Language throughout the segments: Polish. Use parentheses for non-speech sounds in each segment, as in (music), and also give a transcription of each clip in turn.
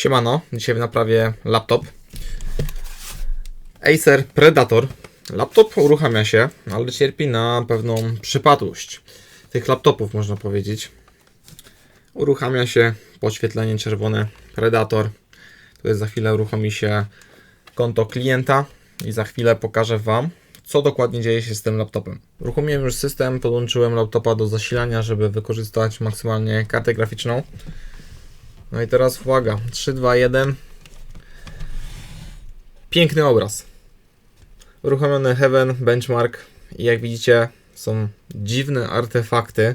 Siemano, dzisiaj w naprawie laptop. Acer Predator. Laptop uruchamia się, ale cierpi na pewną przypadłość tych laptopów, można powiedzieć. Uruchamia się podświetlenie czerwone Predator. To jest za chwilę uruchomi się konto klienta i za chwilę pokażę Wam, co dokładnie dzieje się z tym laptopem. Uruchomiłem już system, podłączyłem laptopa do zasilania, żeby wykorzystać maksymalnie kartę graficzną. No i teraz uwaga, 3, 2, 1. Piękny obraz. Uruchomiony Heaven Benchmark i jak widzicie są dziwne artefakty.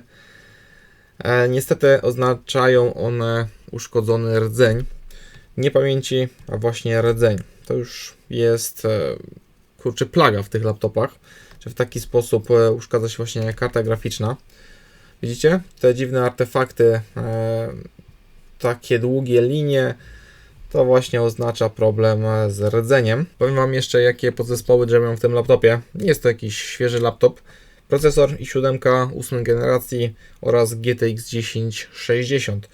E, niestety oznaczają one uszkodzony rdzeń. Nie pamięci, a właśnie rdzeń. To już jest e, kurczę plaga w tych laptopach, że w taki sposób e, uszkadza się właśnie karta graficzna. Widzicie? Te dziwne artefakty e, takie długie linie, to właśnie oznacza problem z rdzeniem. Powiem Wam jeszcze, jakie podzespoły drzemią w tym laptopie. Jest to jakiś świeży laptop. Procesor i7 8 generacji oraz GTX 1060.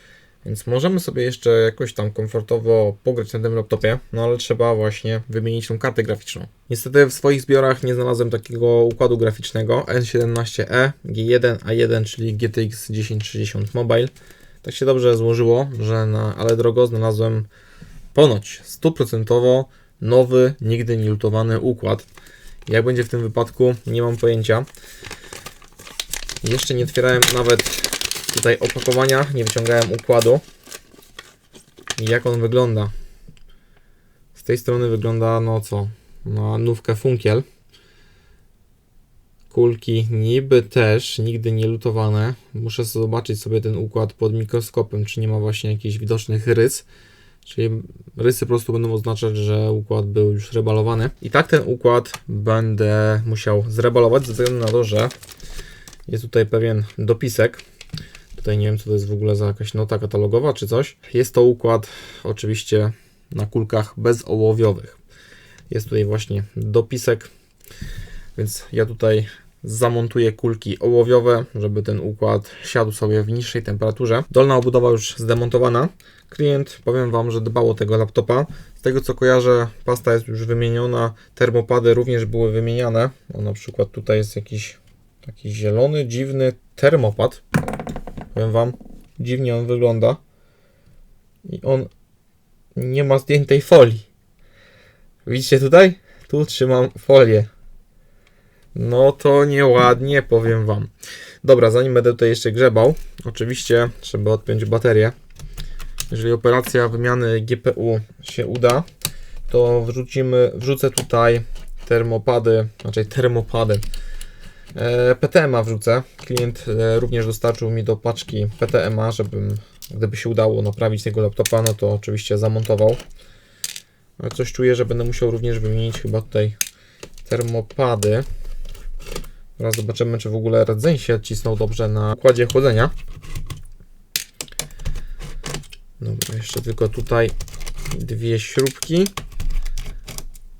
Więc możemy sobie jeszcze jakoś tam komfortowo pograć na tym laptopie, no ale trzeba właśnie wymienić tą kartę graficzną. Niestety w swoich zbiorach nie znalazłem takiego układu graficznego N17E G1 A1, czyli GTX 1060 Mobile. Tak się dobrze złożyło, że na ale drogo znalazłem ponoć stuprocentowo nowy, nigdy nie lutowany układ. Jak będzie w tym wypadku, nie mam pojęcia. Jeszcze nie otwierałem nawet tutaj opakowania, nie wyciągałem układu. Jak on wygląda? Z tej strony wygląda, no co, na nówkę funkiel. Kulki niby też, nigdy nie lutowane. Muszę zobaczyć sobie ten układ pod mikroskopem, czy nie ma właśnie jakichś widocznych rys. Czyli rysy po prostu będą oznaczać, że układ był już rebalowany. I tak ten układ będę musiał zrebalować, ze względu na to, że jest tutaj pewien dopisek. Tutaj nie wiem, co to jest w ogóle za jakaś nota katalogowa czy coś. Jest to układ oczywiście na kulkach bezołowiowych. Jest tutaj właśnie dopisek, więc ja tutaj zamontuję kulki ołowiowe, żeby ten układ siadł sobie w niższej temperaturze. Dolna obudowa już zdemontowana. Klient, powiem Wam, że dbał o tego laptopa. Z tego co kojarzę, pasta jest już wymieniona, termopady również były wymieniane. O, na przykład tutaj jest jakiś taki zielony, dziwny termopad. Powiem Wam, dziwnie on wygląda. I on nie ma zdjętej folii. Widzicie tutaj? Tu trzymam folię. No to nieładnie, powiem Wam. Dobra, zanim będę tutaj jeszcze grzebał, oczywiście trzeba odpiąć baterię. Jeżeli operacja wymiany GPU się uda, to wrzucimy, wrzucę tutaj termopady, znaczy termopady. E, PTMA wrzucę. Klient e, również dostarczył mi do paczki PTMA, żebym, gdyby się udało naprawić tego laptopa, no to oczywiście zamontował. Ale coś czuję, że będę musiał również wymienić chyba tutaj termopady. Teraz zobaczymy, czy w ogóle rdzeń się odcisnął dobrze na układzie chłodzenia. Dobra, jeszcze tylko tutaj dwie śrubki.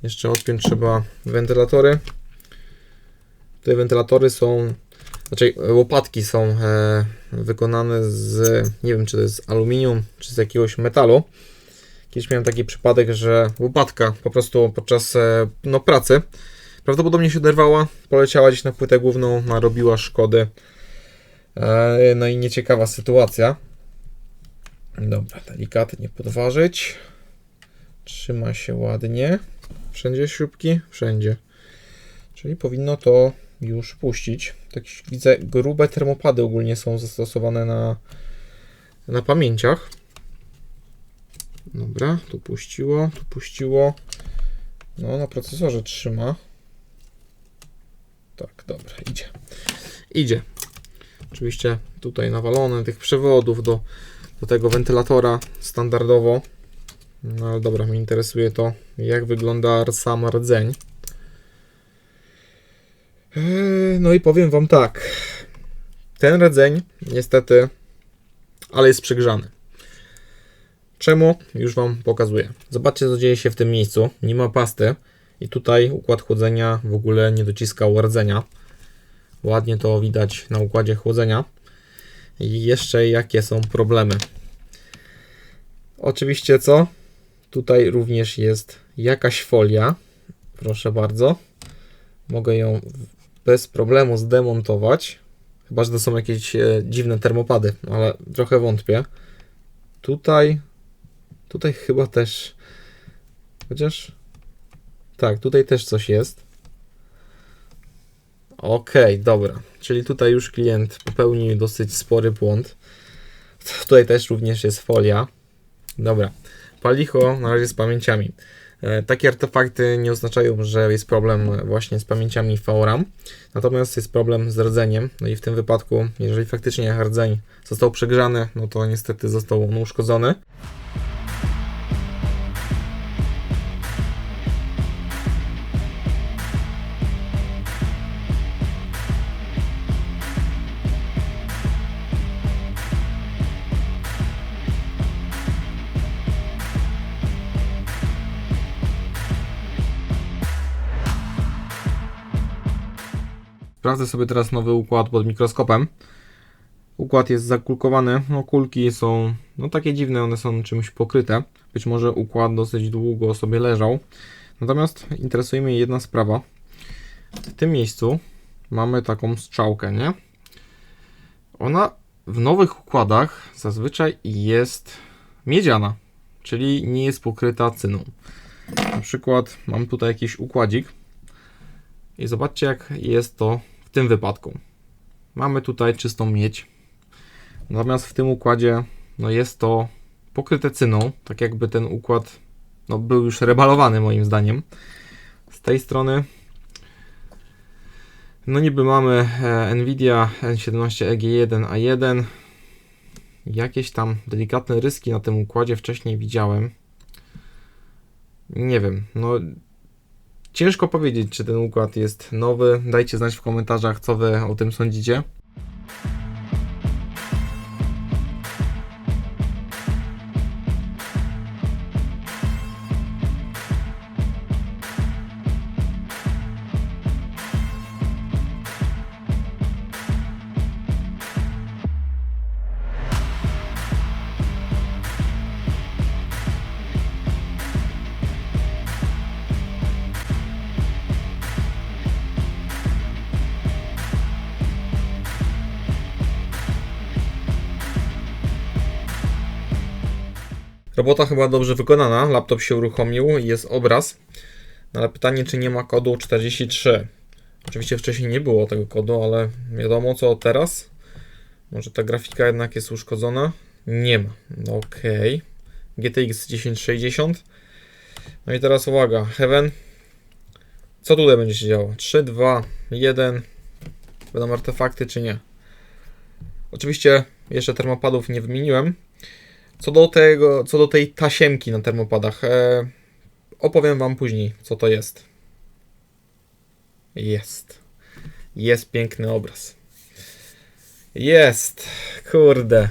Jeszcze odpiąć trzeba wentylatory. Te wentylatory są, znaczy łopatki są e, wykonane z, nie wiem czy to jest aluminium, czy z jakiegoś metalu. Kiedyś miałem taki przypadek, że łopatka po prostu podczas e, no, pracy prawdopodobnie się oderwała, poleciała gdzieś na płytę główną, narobiła szkody. E, no i nieciekawa sytuacja. Dobra, delikatnie podważyć. Trzyma się ładnie. Wszędzie śrubki? Wszędzie. Czyli powinno to już puścić. Tak widzę, grube termopady ogólnie są zastosowane na, na pamięciach. Dobra, tu puściło, tu puściło. No, na procesorze trzyma. Tak, dobra, idzie. Idzie. Oczywiście tutaj nawalone tych przewodów do, do tego wentylatora standardowo. No ale dobra, mnie interesuje to, jak wygląda sam rdzeń. Eee, No i powiem Wam tak. Ten rdzeń, niestety, ale jest przegrzany. Czemu? Już Wam pokazuję. Zobaczcie, co dzieje się w tym miejscu. Nie ma pasty i tutaj układ chłodzenia w ogóle nie dociskał rdzenia. Ładnie to widać na układzie chłodzenia. I jeszcze jakie są problemy. Oczywiście co? Tutaj również jest jakaś folia. Proszę bardzo. Mogę ją bez problemu zdemontować. Chyba, że to są jakieś e, dziwne termopady, ale trochę wątpię. Tutaj. Tutaj chyba też. Chociaż. Tak, tutaj też coś jest. Okej, dobra. Czyli tutaj już klient popełnił dosyć spory błąd. (laughs) Tutaj też również jest folia. Dobra. Palicho na razie z pamięciami. E, Takie artefakty nie oznaczają, że jest problem właśnie z pamięciami VRAM, natomiast jest problem z rdzeniem. No i w tym wypadku, jeżeli faktycznie rdzeń został przegrzany, no to niestety został on uszkodzony. Sprawdzę sobie teraz nowy układ pod mikroskopem. Układ jest zakulkowany. No, kulki są no, takie dziwne, one są czymś pokryte. Być może układ dosyć długo sobie leżał. Natomiast interesuje mnie jedna sprawa. W tym miejscu mamy taką strzałkę, nie? Ona w nowych układach zazwyczaj jest miedziana, czyli nie jest pokryta cyną. Na przykład mam tutaj jakiś układzik i zobaczcie, jak jest to w tym wypadku. Mamy tutaj czystą miedź. Natomiast w tym układzie no jest to pokryte cyną, tak jakby ten układ no, był już rebalowany moim zdaniem. Z tej strony no niby mamy e, Nvidia N17 EG1A1. Jakieś tam delikatne ryski na tym układzie wcześniej widziałem. Nie wiem, no Ciężko powiedzieć, czy ten układ jest nowy. Dajcie znać w komentarzach, co wy o tym sądzicie. Robota chyba dobrze wykonana. Laptop się uruchomił, jest obraz. No ale pytanie, czy nie ma kodu 43. Oczywiście wcześniej nie było tego kodu, ale wiadomo co teraz. Może ta grafika jednak jest uszkodzona? Nie ma. No Okej. GTX 1060. No i teraz uwaga, Heaven. Co tutaj będzie się działo? 3, 2, 1. Będą artefakty czy nie? Oczywiście jeszcze termopadów nie wymieniłem. Co do tego, co do tej tasiemki na termopadach, e, opowiem Wam później, co to jest. Jest. Jest piękny obraz. Jest. Kurde.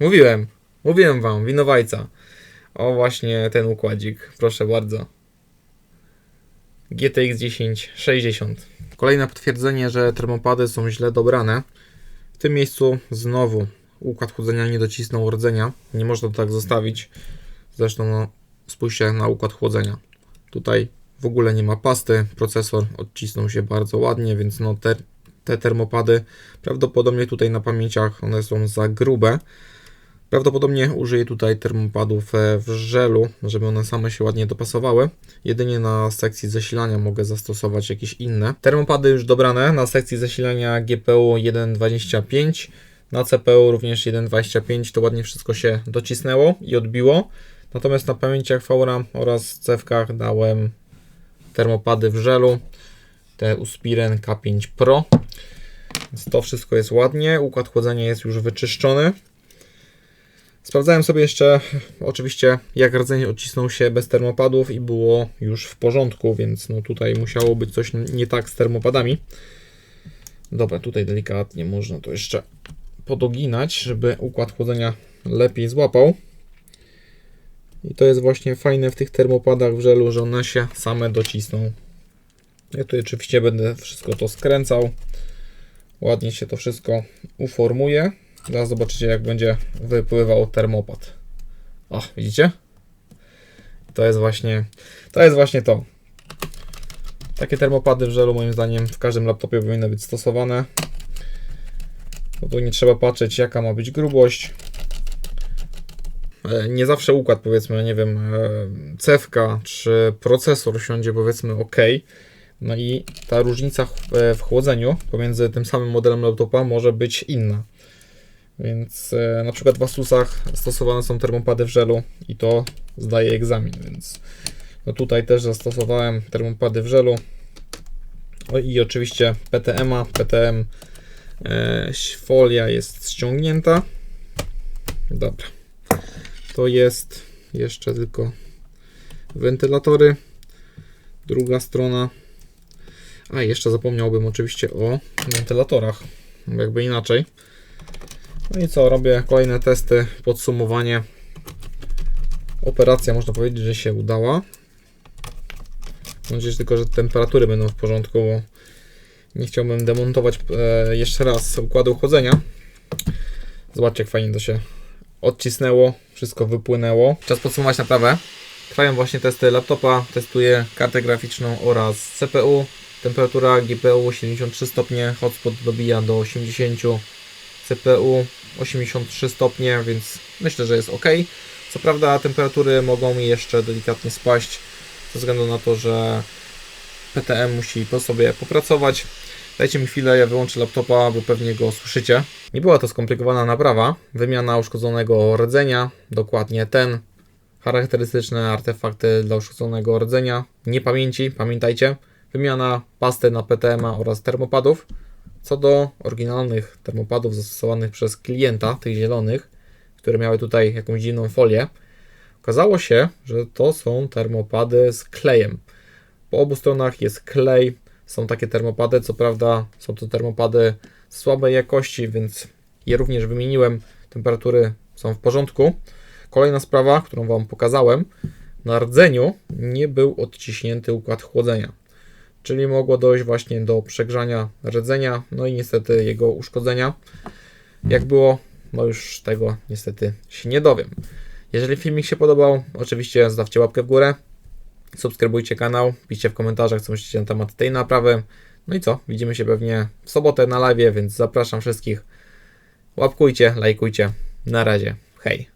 Mówiłem. Mówiłem Wam, winowajca. O, właśnie ten układzik. Proszę bardzo. GTX 1060. Kolejne potwierdzenie, że termopady są źle dobrane. W tym miejscu znowu układ chłodzenia nie docisnął rdzenia. Nie można to tak zostawić. Zresztą no, spójrzcie na układ chłodzenia. Tutaj w ogóle nie ma pasty. Procesor odcisnął się bardzo ładnie, więc no te, te termopady prawdopodobnie tutaj na pamięciach one są za grube. Prawdopodobnie użyję tutaj termopadów e, w żelu, żeby one same się ładnie dopasowały. Jedynie na sekcji zasilania mogę zastosować jakieś inne. Termopady już dobrane na sekcji zasilania GPU 1.25. Na CPU również 1.25 to ładnie wszystko się docisnęło i odbiło. Natomiast na pamięciach VRAM oraz cewkach dałem termopady w żelu. Te Uspiren K5 Pro. Więc to wszystko jest ładnie. Układ chłodzenia jest już wyczyszczony. Sprawdzałem sobie jeszcze, oczywiście, jak rdzeń odcisnął się bez termopadów i było już w porządku, więc no tutaj musiało być coś nie tak z termopadami. Dobra, tutaj delikatnie można to jeszcze podoginać, żeby układ chłodzenia lepiej złapał. I to jest właśnie fajne w tych termopadach w żelu, że one się same docisną. Ja tutaj oczywiście będę wszystko to skręcał. Ładnie się to wszystko uformuje. Zaraz zobaczycie, jak będzie wypływał termopad. O, widzicie? To jest właśnie to. Jest właśnie to. Takie termopady w żelu moim zdaniem w każdym laptopie powinny być stosowane. Bo tu nie trzeba patrzeć jaka ma być grubość. E, Nie zawsze układ powiedzmy, nie wiem, e, cewka czy procesor siądzie powiedzmy ok. No i ta różnica w- e, chłodzeniu pomiędzy tym samym modelem laptopa może być inna. Więc na przykład w Asusach stosowane są termopady w żelu i to zdaje egzamin, więc no tutaj też zastosowałem termopady w żelu. O, I oczywiście PTM-a, PTM e, folia jest ściągnięta. Dobra. To jest jeszcze tylko wentylatory. Druga strona. A jeszcze zapomniałbym oczywiście o wentylatorach. Jakby inaczej. No i co, robię kolejne testy, podsumowanie. Operacja można powiedzieć, że się udała. Mam nadzieję tylko, że temperatury będą w porządku, bo nie chciałbym demontować e, jeszcze raz układu chłodzenia. Zobaczcie, jak fajnie to się odcisnęło, wszystko wypłynęło. Czas podsumować naprawę. Trwają właśnie testy laptopa, testuję kartę graficzną oraz CPU. Temperatura GPU 73 stopnie, hotspot dobija do 80 CPU 83 stopnie, więc myślę, że jest ok. Co prawda temperatury mogą jeszcze delikatnie spaść, ze względu na to, że PTM musi po sobie popracować. Dajcie mi chwilę, ja wyłączę laptopa, bo pewnie go słyszycie. Nie była to skomplikowana naprawa. Wymiana uszkodzonego rdzenia, dokładnie ten. Charakterystyczne artefakty dla uszkodzonego rdzenia. Nie pamięci, pamiętajcie. Wymiana pasty na PTM oraz termopadów. Co do oryginalnych termopadów zastosowanych przez klienta, tych zielonych, które miały tutaj jakąś dziwną folię, okazało się, że to są termopady z klejem. Po obu stronach jest klej, są takie termopady, co prawda są to termopady słabej jakości, więc je również wymieniłem. Temperatury są w porządku. Kolejna sprawa, którą Wam pokazałem, na rdzeniu nie był odciśnięty układ chłodzenia czyli mogło dojść właśnie do przegrzania rdzenia, no i niestety jego uszkodzenia. Jak było, no już tego niestety się nie dowiem. Jeżeli filmik się podobał, oczywiście zostawcie łapkę w górę, subskrybujcie kanał, piszcie w komentarzach, co myślicie na temat tej naprawy. No i co, widzimy się pewnie w sobotę na live, więc zapraszam wszystkich. Łapkujcie, lajkujcie. Na razie, hej.